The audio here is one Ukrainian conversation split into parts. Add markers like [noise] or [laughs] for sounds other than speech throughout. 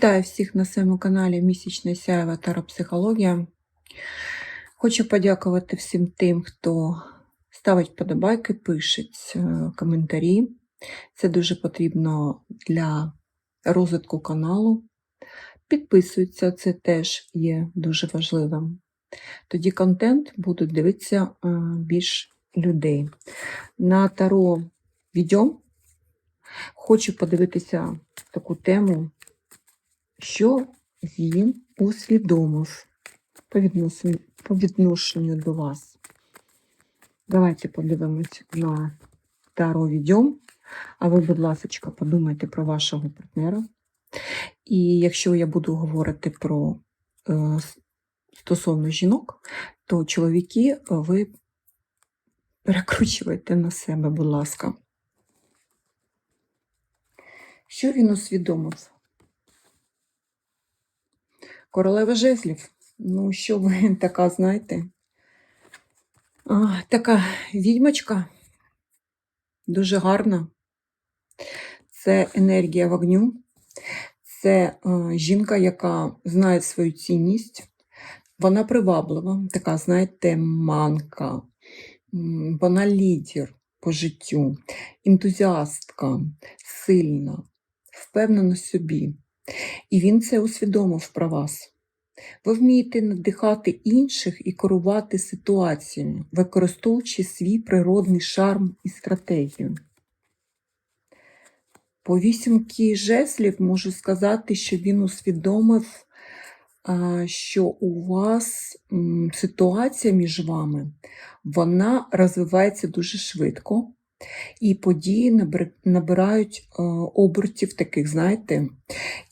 Вітаю всіх на своєму каналі Місячна Сяєва Таропсихологія. Хочу подякувати всім тим, хто ставить подобайки, пише е, коментарі. Це дуже потрібно для розвитку каналу. Підписуються, це теж є дуже важливим. Тоді контент будуть дивитися е, більш людей. На таро відьом хочу подивитися таку тему що він усвідомив по відношенню, по відношенню до вас. Давайте подивимось на Таро відьом. А ви, будь ласка, подумайте про вашого партнера. І якщо я буду говорити про е, стосовно жінок, то чоловіки ви перекручуєте на себе, будь ласка. Що він усвідомив? Королева жезлів. Ну, що ви [laughs] така, знаєте? А, Така відьмочка, дуже гарна. Це енергія вогню, це а, жінка, яка знає свою цінність. Вона приваблива, така, знаєте, манка, вона лідер по життю, ентузіастка, сильна, впевнена собі. І він це усвідомив про вас. Ви вмієте надихати інших і керувати ситуаціями, використовуючи свій природний шарм і стратегію. По вісімки жеслів можу сказати, що він усвідомив, що у вас ситуація між вами вона розвивається дуже швидко. І події набирають е, обертів таких, знаєте,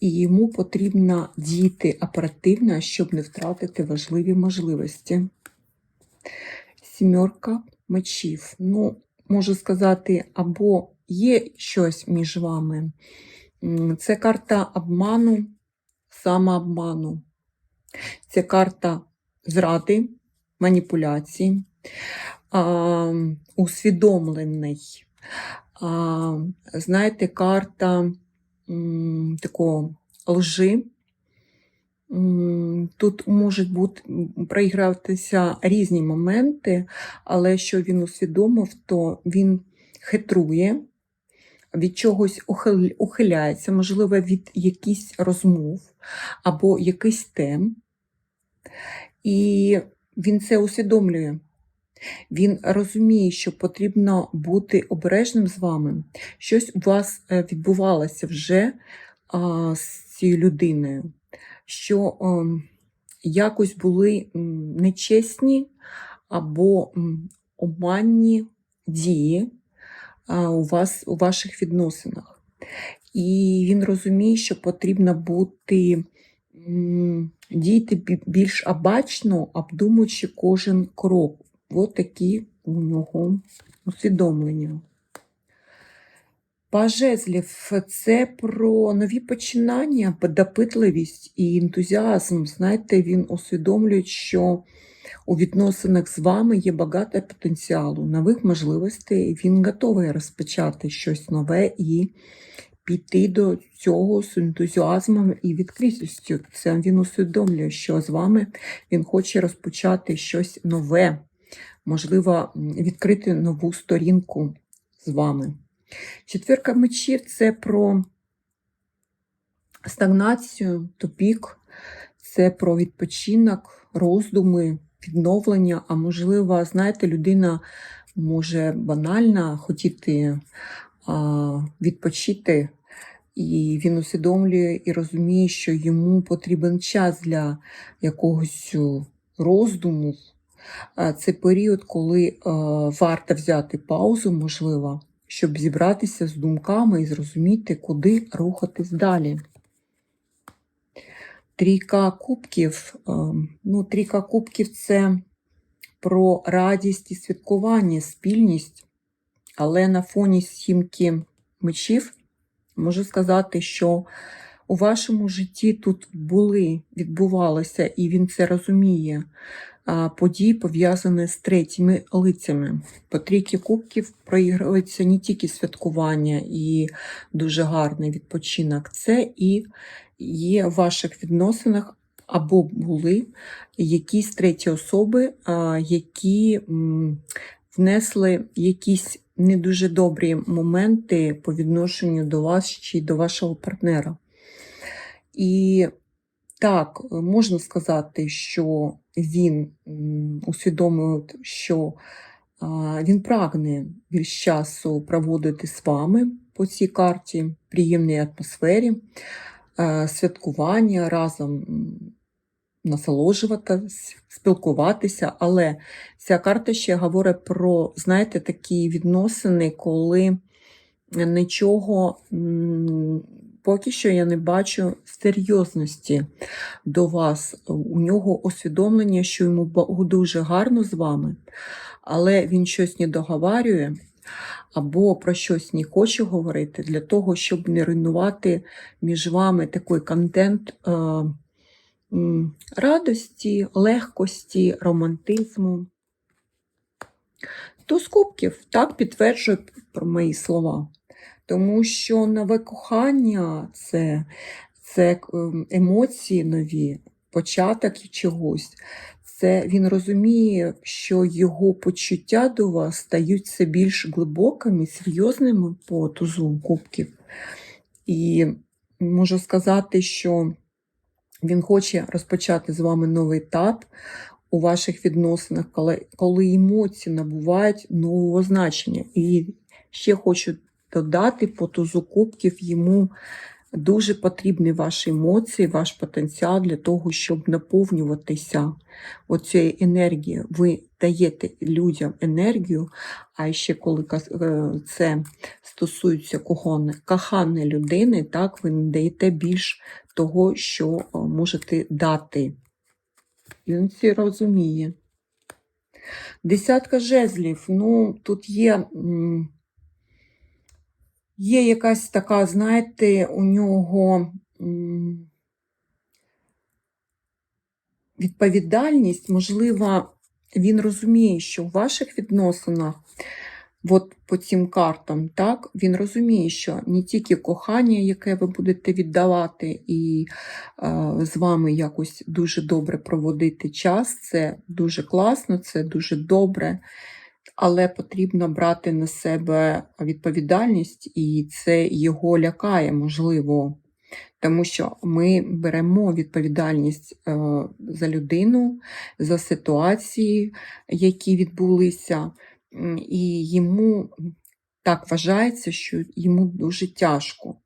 і йому потрібно діяти оперативно, щоб не втратити важливі можливості. Сімерка мечів. Ну, можу сказати, або є щось між вами. Це карта обману, самообману. Це карта зради, маніпуляції усвідомлений. Знаєте, карта такого лжи. Тут можуть бути проігратися різні моменти, але що він усвідомив, то він хитрує, від чогось ухиляється, можливо, від якихось розмов або якийсь тем. І він це усвідомлює. Він розуміє, що потрібно бути обережним з вами. Щось у вас е, відбувалося вже а, з цією людиною, що а, ем, якось були нечесні або обманні дії а, у вас у ваших відносинах. І він розуміє, що потрібно бути. Діяти більш обачно, обдумуючи кожен крок. Ось такі у нього усвідомлення. Пажезлів це про нові починання, допитливість і ентузіазм. Знаєте, він усвідомлює, що у відносинах з вами є багато потенціалу, нових можливостей. Він готовий розпочати щось нове і піти до цього з ентузіазмом і відкритістю. Це він усвідомлює, що з вами він хоче розпочати щось нове можливо, відкрити нову сторінку з вами. Четвірка мечів це про стагнацію, тупік, це про відпочинок, роздуми, відновлення, а можливо, знаєте, людина може банально хотіти а, відпочити. І він усвідомлює і розуміє, що йому потрібен час для якогось роздуму, це період, коли е, варто взяти паузу, можливо, щоб зібратися з думками і зрозуміти, куди рухатись далі. Трійка кубків. Е, ну, Трійка кубків це про радість і святкування, спільність, але на фоні сімки мечів можу сказати, що у вашому житті тут були, відбувалося, і він це розуміє подій, пов'язані з третіми лицями. По трійки кубків проігрується не тільки святкування і дуже гарний відпочинок, це і є в ваших відносинах або були якісь треті особи, які внесли якісь не дуже добрі моменти по відношенню до вас чи до вашого партнера. І так, е, можна сказати, що він усвідомив, що він прагне більш часу проводити з вами по цій карті, приємній атмосфері, е, святкування разом насолоджуватись, спілкуватися. Але ця карта ще говорить про, знаєте, такі відносини, коли нічого поки що я не бачу серйозності до вас. У нього усвідомлення, що йому дуже гарно з вами, але він щось не договарює або про щось не хоче говорити для того, щоб не руйнувати між вами такий контент е, радості, легкості, романтизму. Туз кубків так підтверджує про мої слова. Тому що нове кохання це, це ем, емоції нові, початок чогось. Це він розуміє, що його почуття до вас стають все більш глибокими, серйозними по тузу кубків. І можу сказати, що він хоче розпочати з вами новий етап у ваших відносинах, коли, коли емоції набувають нового значення. І ще хочу додати по тузу кубків йому дуже потрібні ваші емоції, ваш потенціал для того, щоб наповнюватися оцією енергією. Ви даєте людям енергію, а ще коли е, це стосується коханої, людини, так, ви не даєте більш того, що е, можете дати. Він це розуміє. Десятка жезлів. Ну, тут є, є якась така, знаєте, у нього відповідальність, можливо, він розуміє, що в ваших відносинах, от по цим картам, так, він розуміє, що не тільки кохання, яке ви будете віддавати, і е, з вами якось дуже добре проводити час, це дуже класно, це дуже добре. Але потрібно брати на себе відповідальність, і це його лякає, можливо, тому що ми беремо відповідальність е, за людину, за ситуації, які відбулися, і йому так вважається, що йому дуже тяжко.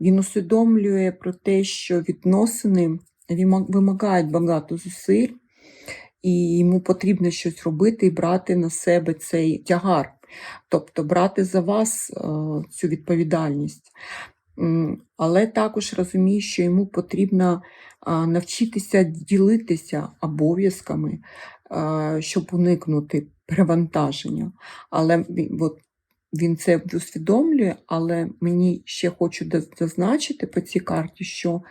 Він усвідомлює про те, що відносини вима- вимагають багато зусиль, і йому потрібно щось робити і брати на себе цей тягар, тобто брати за вас е, цю відповідальність. Але також розуміє, що йому потрібно навчитися ділитися обов'язками, щоб уникнути перевантаження. Але от, він це усвідомлює, але мені ще хочу зазначити по цій карті, що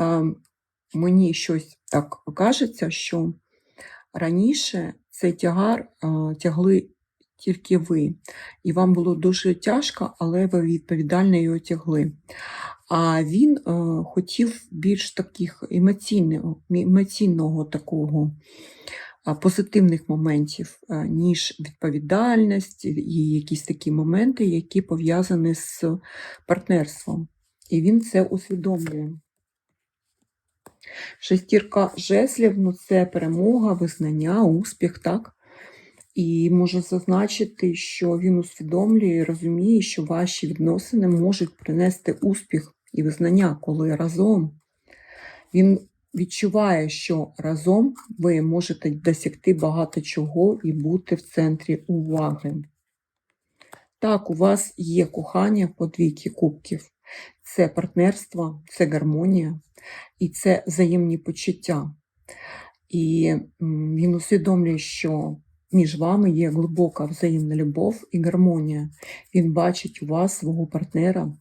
е, мені щось так кажеться, що раніше цей тягар а, тягли тільки ви, і вам було дуже тяжко, але ви відповідально його тягли. А він е, хотів більш таких емоційного, емоційного такого позитивних моментів, е, ніж відповідальність і якісь такі моменти, які пов'язані з партнерством. І він це усвідомлює. Шестірка жезлів ну це перемога, визнання, успіх, так? І можу зазначити, що він усвідомлює і розуміє, що ваші відносини можуть принести успіх і визнання, коли разом. Він відчуває, що разом ви можете досягти багато чого і бути в центрі уваги. Так, у вас є кохання по двійки кубків. Це партнерство, це гармонія і це взаємні почуття. І він усвідомлює, що між вами є глибока взаємна любов і гармонія. Він бачить у вас свого партнера,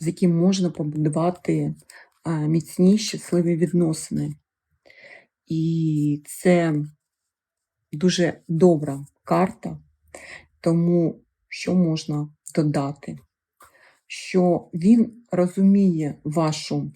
з яким можна побудувати міцні, щасливі відносини. І це дуже добра карта, тому що можна додати, що він розуміє вашу